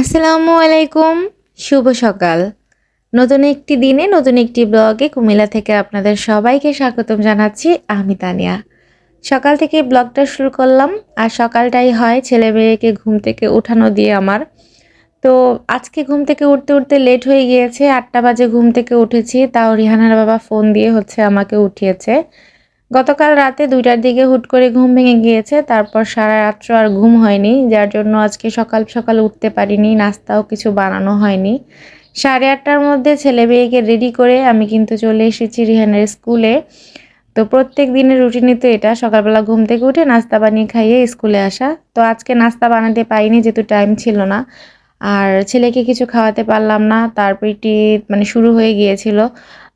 আসসালামু আলাইকুম, শুভ সকাল। নতুন একটি দিনে, নতুন একটি ব্লগে কুমিল্লা থেকে আপনাদের সবাইকে স্বাগতম জানাচ্ছি, আমি তানিয়া। সকাল থেকে ব্লগটা শুরু করলাম, আর সকালটাই হয় ছেলে মেয়েকে ঘুম থেকে উঠানো দিয়ে আমার। তো আজকে ঘুম থেকে উঠতে উঠতে লেট হয়ে গিয়েছে, আটটা বাজে ঘুম থেকে উঠেছি, তাও রিহানার বাবা ফোন দিয়ে হচ্ছে আমাকে উঠিয়েছে। গতকাল রাতে দুইটার দিকে হুট করে ঘুম ভেঙে গিয়েছে, তারপর সারা রাত্র আর ঘুম হয়নি, যার জন্য আজকে সকাল সকাল উঠতে পারিনি, নাস্তাও কিছু বানানো হয়নি। সাড়ে আটটার মধ্যে ছেলে মেয়েকে রেডি করে আমি কিন্তু চলে এসেছি রিহানের স্কুলে। তো প্রত্যেক দিনের রুটিনই তো এটা, সকালবেলা ঘুম থেকে উঠে নাস্তা বানিয়ে খাইয়ে স্কুলে আসা। তো আজকে নাস্তা বানাতে পারিনি যেহেতু টাইম ছিল না, আর ছেলেকে কিছু খাওয়াতে পারলাম না তারপর তারপরটি মানে শুরু হয়ে গিয়েছিল।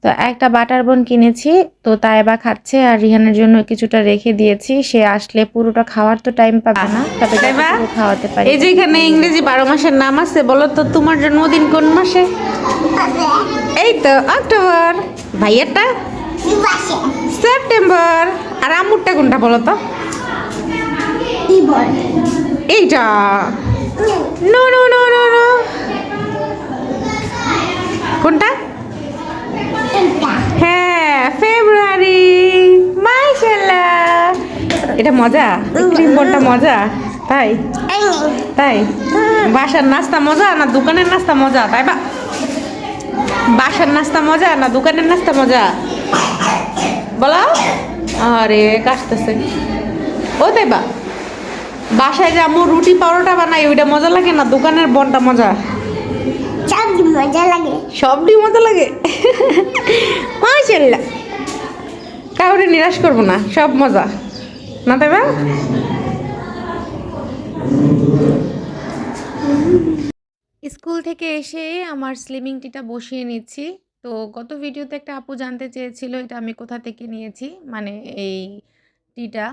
তো একটা বাটার বোন কিনেছি তো তাই তাইবা খাচ্ছে আর রিহানের জন্য কিছুটা রেখে দিয়েছি। সে আসলে পুরোটা খাওয়ার তো টাইম পাবে না তবে খাওয়াতে পারি। এই যে এখানে ইংরেজি বারো মাসের নাম আছে বলো তো তোমার জন্মদিন কোন মাসে? এই তো অক্টোবর। ভাইয়ারটা? সেপ্টেম্বর। আর আমুরটা কোনটা বলো তো? এইটা। নো নো কোনটা হ্যাঁ ফেব্রুয়ারি মাশাআল্লাহ এটা মজা? ক্রিম বোর্ডটা মজা? তাই? তাই? বাসার নাস্তা মজা না দোকানের নাস্তা মজা? তাই বা। বাসার নাস্তা মজা না দোকানের নাস্তা মজা? বলো? আরে কাশতেছে। ও তাই বা। বাসায় যে আম্মু রুটি পরোটা বানাই ওইটা মজা লাগে না? দোকানের বনটা মজা? সব মজা লাগে। সবটি মজা লাগে? মাশাল্লাহ কাউরে নিরাশ করব না সব মজা। না বা স্কুল থেকে এসে আমার স্লিমিং টিটা বসিয়ে নিচ্ছি। তো গত ভিডিওতে একটা আপু জানতে চেয়েছিল, এটা আমি কোথা থেকে নিয়েছি মানে এই টিটা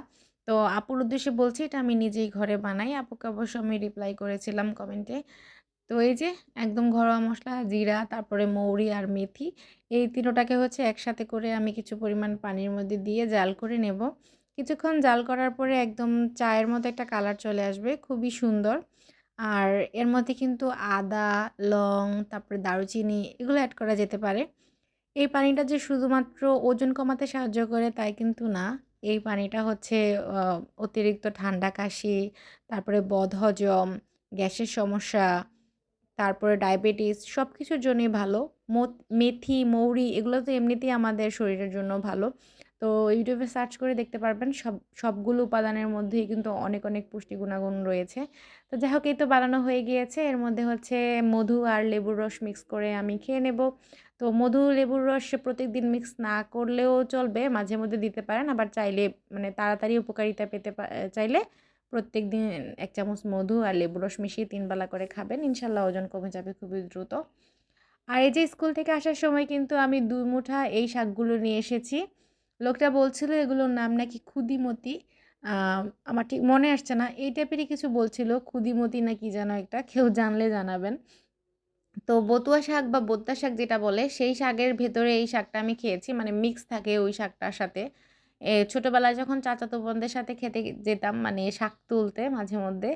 তো আপুর উদ্দেশ্যে বলছি, এটা আমি নিজেই ঘরে বানাই। আপুকে অবশ্য আমি রিপ্লাই করেছিলাম কমেন্টে তো এই যে, একদম ঘরোয়া মশলা, জিরা, তারপরে মৌরি আর মেথি, এই তিনোটাকে হচ্ছে একসাথে করে আমি কিছু পরিমাণ পানির মধ্যে দিয়ে জাল করে নেব। কিছুক্ষণ জাল করার পরে একদম চায়ের মতো একটা কালার চলে আসবে, খুবই সুন্দর। আর এর মধ্যে কিন্তু আদা, লং, তারপরে দারুচিনি এগুলো অ্যাড করা যেতে পারে। এই পানিটা যে শুধুমাত্র ওজন কমাতে সাহায্য করে তাই কিন্তু না। এই পানিটা হচ্ছে অতিরিক্ত ঠান্ডা কাশি, তারপরে বদহজম, গ্যাসের সমস্যা, তারপরে ডায়াবেটিস সব কিছুর জন্যই ভালো। মেথি, মৌরি এগুলো তো এমনিতেই আমাদের শরীরের জন্য ভালো। তো ইউটিউবে সার্চ করে দেখতে পারবেন সব, সবগুলো উপাদানের মধ্যেই কিন্তু অনেক অনেক পুষ্টি গুণাগুণ রয়েছে। তো যাই হোক, এই তো বানানো হয়ে গিয়েছে। এর মধ্যে হচ্ছে মধু আর লেবুর রস মিক্স করে আমি খেয়ে নেব। তো মধু, লেবুর রস প্রত্যেকদিন মিক্স না করলেও চলবে, মাঝে মধ্যে দিতে পারেন। আবার চাইলে মানে তাড়াতাড়ি উপকারিতা পেতে চাইলে প্রত্যেক দিন এক চামচ মধু আর লেবুর রস মিশিয়ে তিনবেলা করে খাবেন। ইনশাল্লাহ ওজন কমে যাবে খুবই দ্রুত। আর এই যে স্কুল থেকে আসার সময় কিন্তু আমি দুই মুঠা এই শাকগুলো নিয়ে এসেছি। লোকটা বলছিল এগুলোর নাম নাকি ক্ষুদিমতি আমার ঠিক মনে আসছে না। এই টাইপেরই কিছু বলছিল ক্ষুদিমতি না কি যেন একটা কেউ জানলে জানাবেন। তো বতুয়া শাক বা বোত্তা শাক যেটা বলে সেই শাকের ভেতরে এই শাকটা আমি খেয়েছি মানে মিক্স থাকে ওই শাকটার সাথে। এ, ছোটবেলায় যখন চাচাতো বোনদের সাথে খেতে যেতাম মানে শাক তুলতে মাঝে মধ্যে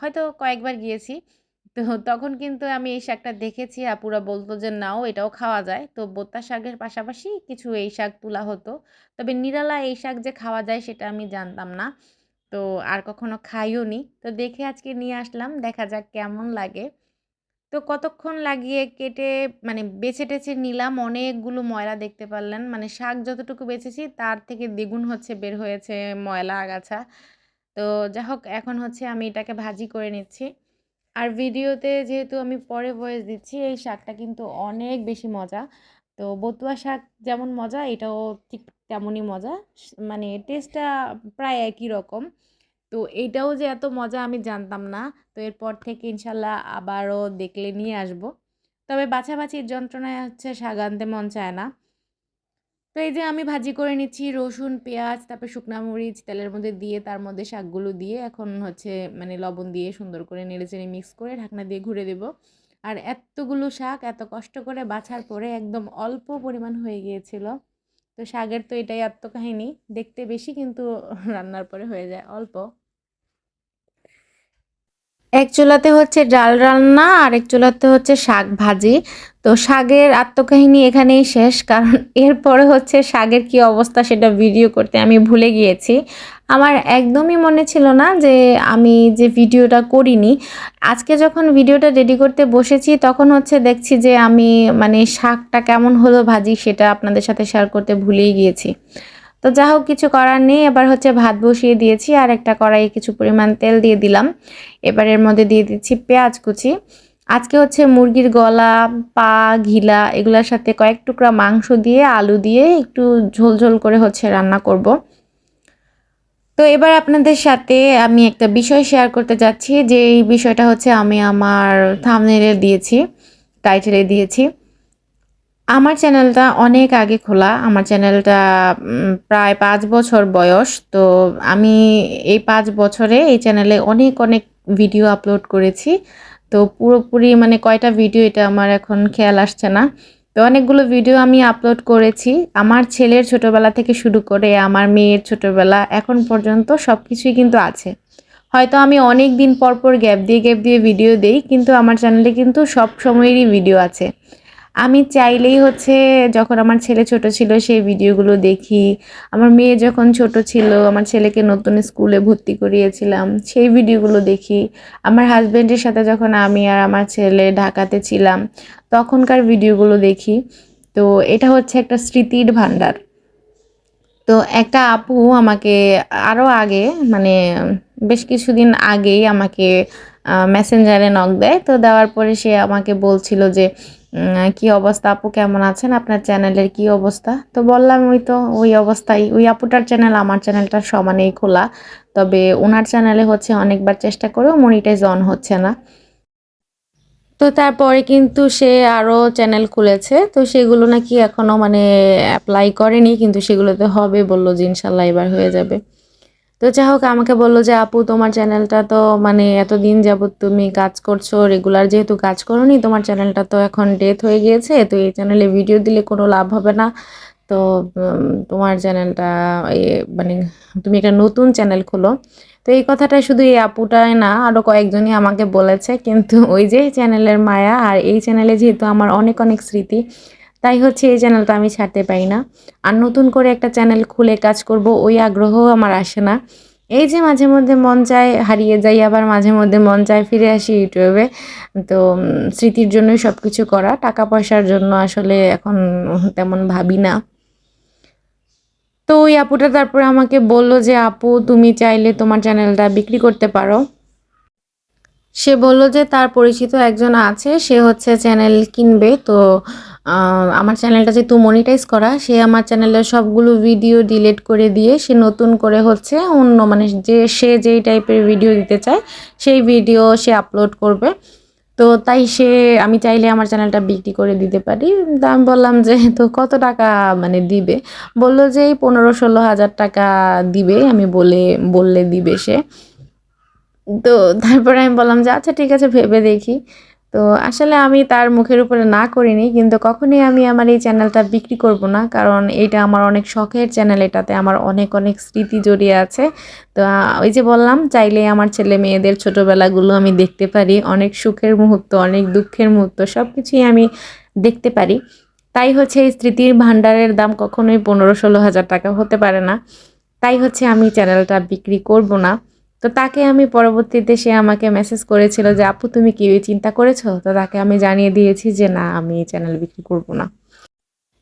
হয়তো কয়েকবার গিয়েছি। তো তখন কিন্তু আমি এই শাকটা দেখেছি, আপুরা বলতো যে, নাও, এটাও খাওয়া যায়। তো বোত্তা শাকের পাশাপাশি কিছু এই শাক তোলা হতো। তবে নিরালা এই শাক যে খাওয়া যায় সেটা আমি জানতাম না। তো আর কখনো খাইও নি। তো দেখে আজকে নিয়ে আসলাম, দেখা যাক কেমন লাগে। তো কতক্ষণ লাগিয়ে কেটে মানে বেছে টেছে নিলাম, অনেকগুলো ময়লা দেখতে পারলেন। মানে শাক যতটুকু বেছেছি, তার থেকে দ্বিগুণ হচ্ছে বের হয়েছে ময়লা আগাছা। তো যাই হোক এখন হচ্ছে আমি এটাকে ভাজি করে নিচ্ছি। আর ভিডিওতে যেহেতু আমি পরে ভয়েস দিচ্ছি, এই শাকটা কিন্তু অনেক বেশি মজা। তো বতুয়া শাক যেমন মজা, এটাও ঠিক তেমনই মজা। মানে টেস্টটা প্রায় একই রকম। তো এইটাও যে এত মজা আমি জানতাম না। তো এরপর থেকে ইনশাল্লাহ আবারও দেখলে নিয়ে আসব। তবে বাছাবাছির যন্ত্রণায় হচ্ছে শাক আনতে মন চায় না। তো এই যে আমি ভাজি করে নিচ্ছি রসুন, পেঁয়াজ, তারপরে শুকনা মরিচ, তেলের মধ্যে দিয়ে তার মধ্যে শাকগুলো দিয়ে এখন হচ্ছে মানে লবণ দিয়ে সুন্দর করে নেড়ে চেড়ে মিক্স করে ঢাকনা দিয়ে ঘুরে দেব। আর এতগুলো শাক এত কষ্ট করে বাছার পরে একদম অল্প পরিমাণ হয়ে গিয়েছিল। তো শাকের তো এটাই আত্মকাহিনী, দেখতে বেশি কিন্তু রান্নার পরে হয়ে যায় অল্প। এক চুলাতে হচ্ছে ডাল রান্না, আর এক চুলাতে হচ্ছে শাক ভাজি। তো শাকের আত্মকাহিনী এখানেই শেষ, কারণ এরপরে হচ্ছে শাকের কি অবস্থা সেটা ভিডিও করতে আমি ভুলে গিয়েছি। আমার একদমই মনে ছিল না যে আমি যে ভিডিওটা করিনি। আজকে যখন ভিডিওটা রেডি করতে বসেছি, তখন হচ্ছে দেখছি যে আমি মানে শাকটা কেমন হলো ভাজি সেটা আপনাদের সাথে শেয়ার করতে ভুলেই গিয়েছি। তো যা হোক কিছু করার নেই। এবার হচ্ছে ভাত বসিয়ে দিয়েছি আর একটা কড়াইয়ে কিছু পরিমাণ তেল দিয়ে দিলাম। এবার এর মধ্যে দিয়ে দিচ্ছি পেঁয়াজ কুচি। আজকে হচ্ছে মুরগির গলা, পা, ঘিলা এগুলোর সাথে কয়েক টুকরা মাংস দিয়ে, আলু দিয়ে একটু ঝোল ঝোল করে হচ্ছে রান্না করব। তো এবার আপনাদের সাথে আমি একটা বিষয় শেয়ার করতে যাচ্ছি, যে এই বিষয়টা হচ্ছে আমি আমার থামনেলে দিয়েছি টাইটেলে দিয়েছি। আমার চ্যানেলটা অনেক আগে খোলা। আমার চ্যানেলটা প্রায় পাঁচ বছর বয়স। তো আমি এই পাঁচ বছরে এই চ্যানেলে অনেক অনেক ভিডিও আপলোড করেছি। তো পুরোপুরি মানে কয়টা ভিডিও এটা আমার এখন খেয়াল আসছে না। তো অনেকগুলো ভিডিও আমি আপলোড করেছি। আমার ছেলের ছোটবেলা থেকে শুরু করে আমার মেয়ের ছোটবেলা এখন পর্যন্ত সব কিছুই কিন্তু আছে। হয়তো আমি অনেক দিন পর পর গ্যাপ দিয়ে গ্যাপ দিয়ে ভিডিও দেই, কিন্তু আমার চ্যানেলে কিন্তু সব সময়েরই ভিডিও আছে। আমি চাইলেই হচ্ছে যখন আমার ছেলে ছোট ছিল সেই ভিডিওগুলো দেখি। আমার মেয়ে যখন ছোট ছিল, আমার ছেলেকে নতুন স্কুলে ভর্তি করিয়েছিলাম, সেই ভিডিওগুলো দেখি। আমার হাজব্যান্ডের সাথে যখন আমি আর আমার ছেলে ঢাকাতে ছিলাম, তখনকার ভিডিওগুলো দেখি। তো এটা হচ্ছে একটা স্মৃতির ভাণ্ডার। তো একটা আপু আমাকে আরও আগে মানে বেশ কিছুদিন আগেই আমাকে মেসেঞ্জারে নক দেয়। তো দেওয়ার পরে সে আমাকে বলছিল যে কি অবস্থা? আপু কেমন আছেন? আপনার চ্যানেলের কি অবস্থা? তো বললাম ওই তো, ওই অবস্থাই ওই আপুটার চ্যানেল আমার চ্যানেলটার সমানেই খোলা। তবে ওনার চ্যানেলে হচ্ছে অনেকবার চেষ্টা করেও মনিটাইজ অন হচ্ছে না। তো তারপরে কিন্তু সে আরও চ্যানেল খুলেছে। তো সেগুলো নাকি এখনও মানে অ্যাপ্লাই করেনি, কিন্তু সেগুলোতে হবে বলল যে ইনশাল্লাহ এবার হয়ে যাবে। তো যাই হোক, আমাকে বলল যে, আপু, তোমার চ্যানেলটা তো মানে এতদিন যাবৎ তুমি কাজ করছ রেগুলার যেহেতু কাজ করোনি, তোমার চ্যানেলটা তো এখন ডেথ হয়ে গিয়েছে, তো এই চ্যানেলে ভিডিও দিলে কোনো লাভ হবে না। তো তোমার চ্যানেলটা মানে তুমি একটা নতুন চ্যানেল খোলো। তো এই কথাটা শুধু এই আপুটাই না আরও কয়েকজনই আমাকে বলেছে, কিন্তু ওই যে চ্যানেলের মায়া, আর এই চ্যানেলে যেহেতু আমার অনেক অনেক স্মৃতি তাই হচ্ছে এই চ্যানেলটা আমি ছাড়তে পারি না। আর নতুন করে একটা চ্যানেল খুলে কাজ করব, ওই আগ্রহ আমার আসে না। এই যে মাঝে মধ্যে মন চায় হারিয়ে যাই, আবার মাঝে মধ্যে মন চায় ফিরে আসি ইউটিউবে। তো স্মৃতির জন্যই সব কিছু করা, টাকা পয়সার জন্য আসলে এখন তেমন ভাবি না। তো ওই আপুটা তারপরে আমাকে বলল যে, আপু, তুমি চাইলে তোমার চ্যানেলটা বিক্রি করতে পারো। সে বলল যে, তার পরিচিত একজন আছে, সে হচ্ছে চ্যানেল কিনবে। তো আমার চ্যানেলটা যেহেতু মনিটাইজ করা, সে আমার চ্যানেলের সবগুলো ভিডিও ডিলিট করে দিয়ে সে নতুন করে হচ্ছে অন্য মানে যে, সে যেই টাইপের ভিডিও দিতে চায়, সেই ভিডিও সে আপলোড করবে। তো তাই সে, আমি চাইলে আমার চ্যানেলটা বিক্রি করে দিতে পারি। তা আমি বললাম যে, তো কত টাকা মানে দিবে? বলল যে, এই পনেরো ষোলো হাজার টাকা দিবে, আমি বলে, বললে দিবে সে। তো তারপরে আমি বললাম যে আচ্ছা ঠিক আছে, ভেবে দেখি। তো আসলে আমি তার মুখের উপরে না করিনি, কিন্তু কখনোই আমি আমার এই চ্যানেলটা বিক্রি করব না, কারণ এটা আমার অনেক শখের চ্যানেল, এটাতে আমার অনেক অনেক স্মৃতি জড়িয়ে আছে। তো ওই যে বললাম চাইলে আমার ছেলে মেয়েদের ছোটোবেলাগুলো আমি দেখতে পারি, অনেক সুখের মুহূর্ত, অনেক দুঃখের মুহূর্ত সব কিছুই আমি দেখতে পারি। তাই হচ্ছে এই স্মৃতির ভাণ্ডারের দাম কখনোই পনেরো ষোলো হাজার টাকা হতে পারে না। তাই হচ্ছে আমি চ্যানেলটা বিক্রি করব না। তো তাকে আমি পরবর্তীতে সে আমাকে মেসেজ করেছিল যে, আপু, তুমি কি চিন্তা করেছ? তো তাকে আমি জানিয়ে দিয়েছি যে, না, আমি চ্যানেল বিক্রি করব না।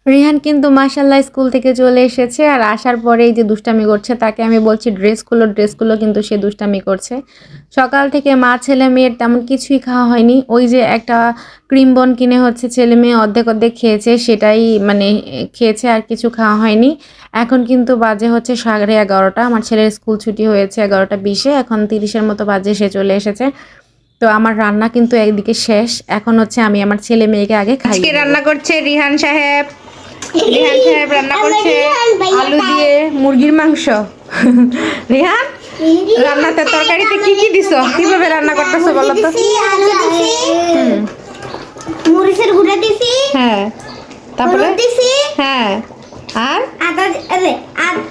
রিহান কিন্তু মাসাল্লাহ স্কুল থেকে চলে এসেছে আর আসার পরেই যে দুষ্টামি করছে তাকে আমি বলছি ড্রেসগুলো ড্রেসগুলো কিন্তু সে দুষ্টামি করছে। সকাল থেকে মা ছেলে মেয়ের তেমন কিছুই খাওয়া হয়নি। ওই যে একটা ক্রিম বন কিনে হচ্ছে ছেলে মেয়ে অর্ধেক অর্ধেক খেয়েছে সেটাই মানে খেয়েছে আর কিছু খাওয়া হয়নি। এখন কিন্তু বাজে হচ্ছে সাড়ে এগারোটা। আমার ছেলের স্কুল ছুটি হয়েছে এগারোটা বিশে এখন তিরিশের মতো বাজে সে চলে এসেছে। তো আমার রান্না কিন্তু একদিকে শেষ। এখন হচ্ছে আমি আমার ছেলে মেয়েকে আগে খাই রান্না করছে রিহান সাহেব। রিহান সাহেব রান্না করছে আলু দিয়ে মুরগির মাংস। রিহান রান্নাতে তরকারিতে কি কি দিছো? কীভাবে রান্না করতেছো বলো তো? মরিচের গুঁড়া দিছি। হ্যাঁ। তারপরে? দিছি। হ্যাঁ। আর? আদা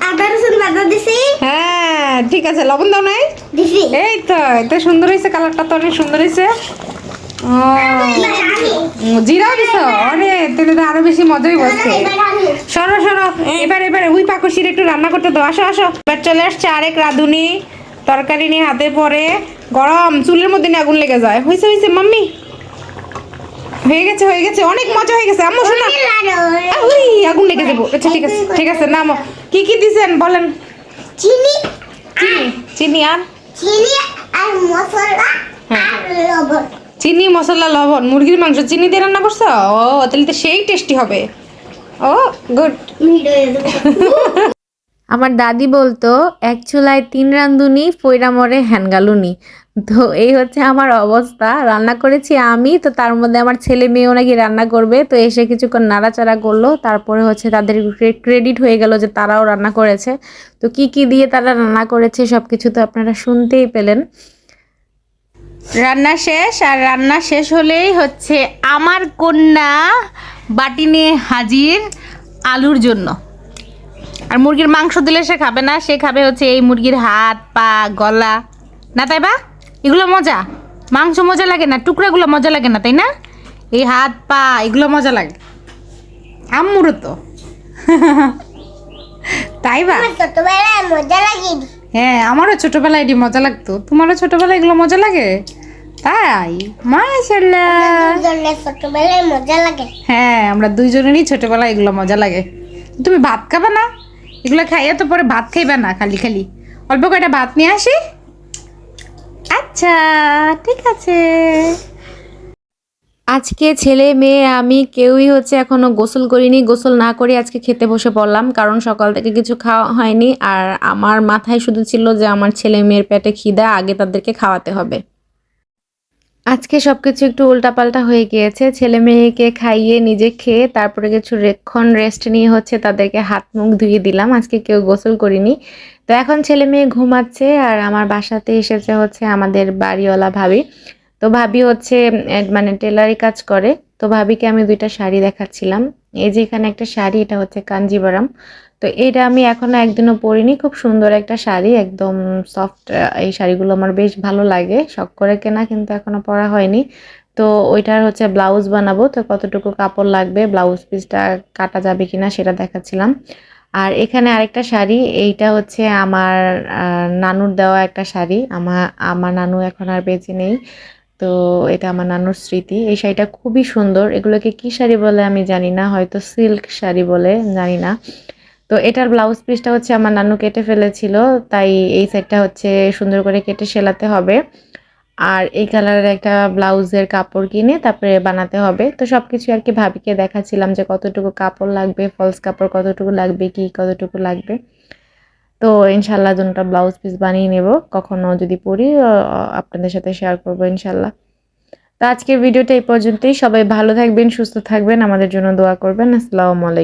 আদা রসুন বাটা দিছি। হ্যাঁ ঠিক আছে লবণ দাও নাই? দিছি। এই তো এটা সুন্দর হয়েছে কালারটা তো অনেক সুন্দর হয়েছে। ও। জিরাও দিছ? আরে তাহলে তো আরও বেশি মজাই বসছে। সরো সরো। এবার এবার ওই পাকশির একটু রান্না করতে দাও। আসো আসো। এবার চলে আসছে আরেক রাঁধুনি। তরকারি নিয়ে হাতে পরে গরম চুলের মধ্যে নিয়ে আগুন লেগে যায়। হয়েছে হয়েছে মাম্মি। হয়ে গেছে হয়ে গেছে। অনেক মজা হয়ে গেছে। আম্মু শোনা। ওই আগুন লেগে যাব। আচ্ছা ঠিক আছে ঠিক আছে নামো। কি কি দিছেন? বলেন। চিনি চিনি। চিনি আর? চিনি আর মশলা আর লবণ। চিনি, মশলা, লবণ, মুরগির মাংস, চিনি দিয়ে রান্না করছ? ও, তাহলে তো সেই টেস্টি হবে। ও গুড আমার দাদি বলতো, এক চুলায় তিন রান্ধুনি ফইরা মরে হ্যানগালুনি। তো এই হচ্ছে আমার অবস্থা। রান্না করেছি আমি, তো তার মধ্যে আমার ছেলে মেয়েও নাকি রান্না করবে। তো এসে কিছুক্ষণ নাড়াচাড়া করল, তারপরে হচ্ছে তাদের ক্রেডিট হয়ে গেল যে তারাও রান্না করেছে। তো কি কি দিয়ে তারা রান্না করেছে সব কিছু তো আপনারা শুনতেই পেলেন। রান্না শেষ, আর রান্না শেষ হলেই হচ্ছে আমার কন্যা বাটি নিয়ে হাজির আলুর জন্য। আর মুরগির মাংস দিলে সে খাবে না, সে খাবে হচ্ছে এই মুরগির হাত, পা, গলা। না তাই বা? এগুলো মজা। মাংস মজা লাগে না, টুকরাগুলো মজা লাগে না, তাই না? এই হাত, পা, এগুলো মজা লাগে। আম্মুরও তো। তাই বা? মজা লাগে হ্যাঁ আমারও ছোটবেলায় এটি মজা লাগতো। তোমারও ছোটবেলায় এগুলো মজা লাগে? তাই? দুজনের ছোটবেলায় মজা লাগে। হ্যাঁ আমরা দুইজনেরই ছোটবেলায় এগুলো মজা লাগে। তুমি ভাত খাবে না? এগুলো খাইয়ে তো পরে ভাত খাইবে না খালি খালি। অল্প কয়টা ভাত নিয়ে আসি? আচ্ছা ঠিক আছে। আজকে ছেলে মেয়ে আমি কেউই হচ্ছে এখনও গোসল করিনি, গোসল না করে আজকে খেতে বসে পড়লাম। কারণ সকাল থেকে কিছু খাওয়া হয়নি আর আমার মাথায় শুধু ছিল যে আমার ছেলে মেয়ের পেটে খিদা, আগে তাদেরকে খাওয়াতে হবে। আজকে সব কিছু একটু উল্টাপাল্টা হয়ে গিয়েছে। ছেলে মেয়েকে খাইয়ে নিজে খেয়ে তারপরে কিছু রেক্ষণ রেস্ট নিয়ে হচ্ছে তাদেরকে হাত মুখ ধুয়ে দিলাম। আজকে কেউ গোসল করিনি। তো এখন ছেলে মেয়ে ঘুমাচ্ছে আর আমার বাসাতে এসেছে হচ্ছে আমাদের বাড়িওয়ালা ভাবি। তো ভাবি হচ্ছে মানে টেলারি কাজ করে। তো ভাবিকে আমি দুইটা শাড়ি দেখাচ্ছিলাম। এই যে এখানে একটা শাড়ি, এটা হচ্ছে কাঞ্জিবারাম। তো এটা আমি এখনও একদিনও পরিনি। খুব সুন্দর একটা শাড়ি, একদম সফট এই শাড়িগুলো আমার বেশ ভালো লাগে। শখ করে কেনা, কিন্তু এখনও পরা হয়নি। তো ওইটার হচ্ছে ব্লাউজ বানাবো। তো কতটুকু কাপড় লাগবে ব্লাউজ পিসটা কাটা যাবে কিনা সেটা দেখাচ্ছিলাম। আর এখানে আরেকটা শাড়ি, এইটা হচ্ছে আমার নানুর দেওয়া একটা শাড়ি। আমার আমার নানু এখন আর বেঁচে নেই। তো এটা আমার নানুর স্মৃতি। এই শাড়িটা খুবই সুন্দর। এগুলোকে কি শাড়ি বলে আমি জানি না, হয়তো সিল্ক শাড়ি বলে, জানি না। তো এটার ব্লাউজ পিসটা হচ্ছে আমার নানু কেটে ফেলেছিল, তাই এই সাইডটা হচ্ছে সুন্দর করে কেটে সেলাতে হবে। আর এই কালারের একটা ব্লাউজের কাপড় কিনে তারপরে বানাতে হবে। তো সব কিছু আর কি ভাবিকে দেখাচ্ছিলাম যে কতটুকু কাপড় লাগবে ফলস কাপড় কতটুকু লাগবে, কি কতটুকু লাগবে। তো ইনশাল্লাহ দুটা ব্লাউজ পিস বানিয়ে নেব। কখনো যদি পরি আপনাদের সাথে শেয়ার করব ইনশাল্লাহ। তো আজকের ভিডিওটা এই পর্যন্তই। সবাই ভালো থাকবেন, সুস্থ থাকবেন। আমাদের জন্য দোয়া করবেন। আসসালামু আলাইকুম।